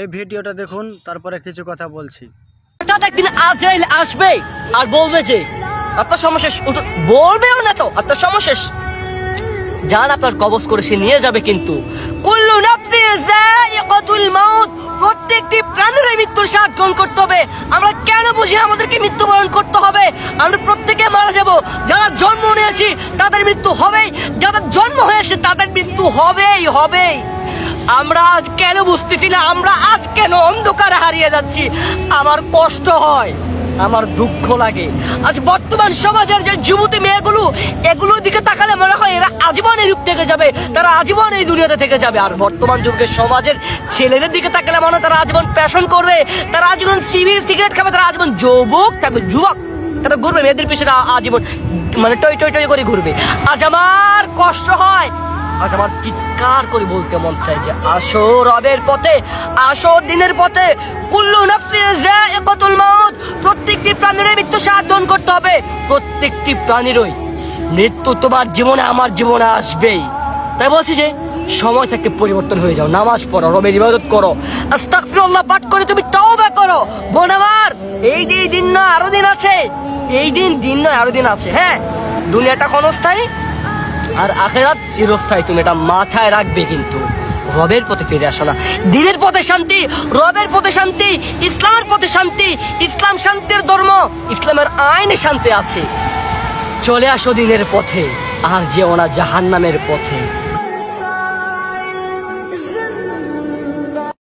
এই ভিডিওটা দেখুন, তারপরে কিছু কথা বলছি। হঠাৎ একদিন আজরাইল আসবে আর বলবে যে, আপনার সমস্যা বলবেও না তো, আপনার সমস্যা শেষ। যান আপনার কবজ করে সে নিয়ে যাবে কিন্তু। কুল্লু নাফসি যায়িকাতুল মাউত, প্রত্যেকটি প্রাণের মৃত্যুর স্বাদ গ্রহণ করতে হবে। আমরা কেন বুঝি আমাদেরকে মৃত্যুবরণ করতে হবে? আমরা প্রত্যেকে মারা যাব। যারা জন্ম নিয়েছি, তাদের মৃত্যু হবেই। যাদের জন্ম হয়েছে, তাদের মৃত্যু হবেই হবেই। আমরা আজ কেন বুঝতেছি না? আমরা আজ কেন অন্ধকারে হারিয়ে যাচ্ছি? আমার কষ্ট হয়, আমার দুঃখ লাগে। আজ বর্তমান সমাজের যে যুবতী মেয়েগুলো, এগুলোর দিকে তাকালে মনে হয় এরা আজীবন এই রূপ থেকে যাবে, তারা আজীবন এই দুনিয়াতে থেকে যাবে। আর বর্তমান যুগের সমাজের ছেলেদের দিকে তাকালে মনে হয় তারা আজীবন প্যাশন করবে, তারা আজীবন সিবির সিগারেট খাবে, তারা আজীবন যুবক থাকবে, যুবক। তারা ঘুরবে, মেয়েদের পিছনে আজীবন মানে টই টই টই করে ঘুরবে। আজ আমার কষ্ট হয় আজ আমার চিৎকার করে বলতে মন চাই যে আসো রবের পথে, আসো দিনের পথে। কুল্লু নাফসি যায়িকাতুল মাউত, প্রত্যেকটি প্রাণীর মৃত্যু সাধন করতে হবে। প্রত্যেকটি প্রাণীরই মৃত্যু তোমার জীবনে, আমার জীবনে আসবেই। তাই বলছি যে, সময় থাকতে পরিবর্তন হয়ে যাও, নামাজ পড়ো, রবের ইবাদত করো। আস্তাগফিরুল্লাহ পাঠ করে তুমি তওবা করো। বোন এই এই দিন নয়, আরও দিন আছে। এই দিন দিন নয়, আরও দিন আছে হ্যাঁ? দুনিয়াটা ক্ষণস্থায়ী আর আখেরাত চিরস্থায়ী। তুমি এটা মাথায় রাখবে কিন্তু। রবের পথে ফিরে আসো না। দিনের পথে শান্তি, রবের পথে শান্তি, ইসলামের পথে শান্তি, ইসলাম শান্তির ধর্ম, ইসলামের আইনে শান্তি আছে। চলে আসো দিনের পথে, আর যেও না জাহান্নামের পথে।